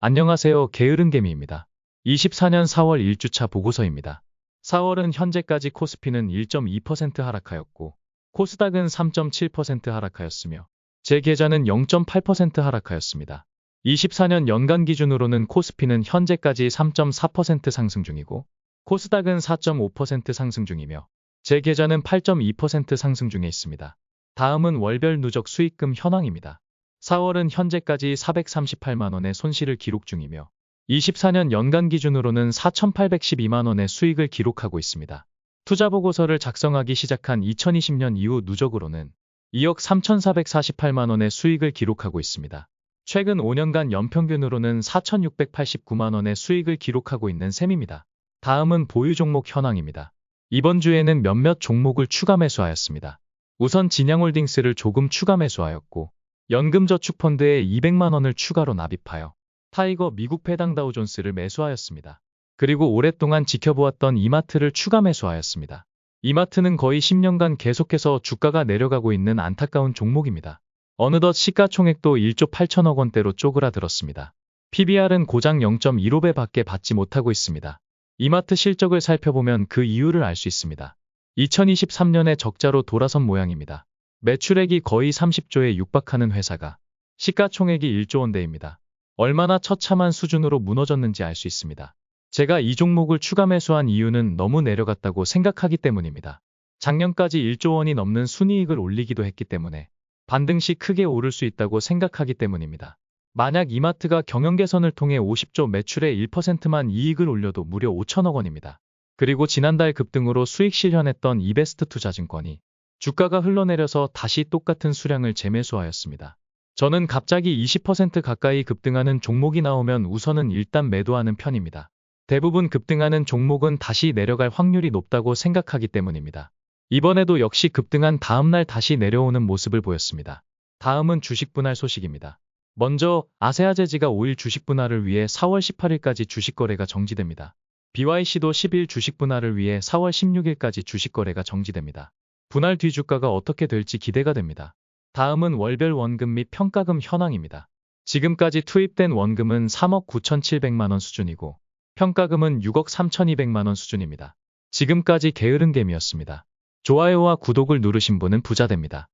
안녕하세요. 게으른 개미입니다. 24년 4월 1주차 보고서입니다. 4월은 현재까지 코스피는 1.2% 하락하였고 코스닥은 3.7% 하락하였으며 제 계좌는 0.8% 하락하였습니다. 24년 연간 기준으로는 코스피는 현재까지 3.4% 상승 중이고 코스닥은 4.5% 상승 중이며 제 계좌는 8.2% 상승 중에 있습니다. 다음은 월별 누적 수익금 현황입니다. 4월은 현재까지 438만 원의 손실을 기록 중이며 24년 연간 기준으로는 4,812만 원의 수익을 기록하고 있습니다. 투자 보고서를 작성하기 시작한 2020년 이후 누적으로는 2억 3,448만 원의 수익을 기록하고 있습니다. 최근 5년간 연평균으로는 4,689만 원의 수익을 기록하고 있는 셈입니다. 다음은 보유 종목 현황입니다. 이번 주에는 몇몇 종목을 추가 매수하였습니다. 우선 진양홀딩스를 조금 추가 매수하였고 연금저축펀드에 200만 원을 추가로 납입하여 타이거 미국 배당 다우존스를 매수하였습니다. 그리고 오랫동안 지켜보았던 이마트를 추가 매수하였습니다. 이마트는 거의 10년간 계속해서 주가가 내려가고 있는 안타까운 종목입니다. 어느덧 시가총액도 1조 8천억 원대로 쪼그라들었습니다. PBR은 고장 0.15배 밖에 받지 못하고 있습니다. 이마트 실적을 살펴보면 그 이유를 알 수 있습니다. 2023년에 적자로 돌아선 모양입니다. 매출액이 거의 30조에 육박하는 회사가 시가총액이 1조 원대입니다. 얼마나 처참한 수준으로 무너졌는지 알 수 있습니다. 제가 이 종목을 추가 매수한 이유는 너무 내려갔다고 생각하기 때문입니다. 작년까지 1조 원이 넘는 순이익을 올리기도 했기 때문에 반등 시 크게 오를 수 있다고 생각하기 때문입니다. 만약 이마트가 경영 개선을 통해 50조 매출의 1%만 이익을 올려도 무려 5천억 원입니다. 그리고 지난달 급등으로 수익 실현했던 이베스트 투자증권이 주가가 흘러내려서 다시 똑같은 수량을 재매수하였습니다. 저는 갑자기 20% 가까이 급등하는 종목이 나오면 우선은 일단 매도하는 편입니다. 대부분 급등하는 종목은 다시 내려갈 확률이 높다고 생각하기 때문입니다. 이번에도 역시 급등한 다음날 다시 내려오는 모습을 보였습니다. 다음은 주식 분할 소식입니다. 먼저 아세아제지가 5일 주식 분할을 위해 4월 18일까지 주식 거래가 정지됩니다. BYC도 10일 주식 분할을 위해 4월 16일까지 주식 거래가 정지됩니다. 분할 뒤 주가가 어떻게 될지 기대가 됩니다. 다음은 월별 원금 및 평가금 현황입니다. 지금까지 투입된 원금은 3억 9,700만 원 수준이고 평가금은 6억 3,200만 원 수준입니다. 지금까지 게으른 개미였습니다. 좋아요와 구독을 누르신 분은 부자 됩니다.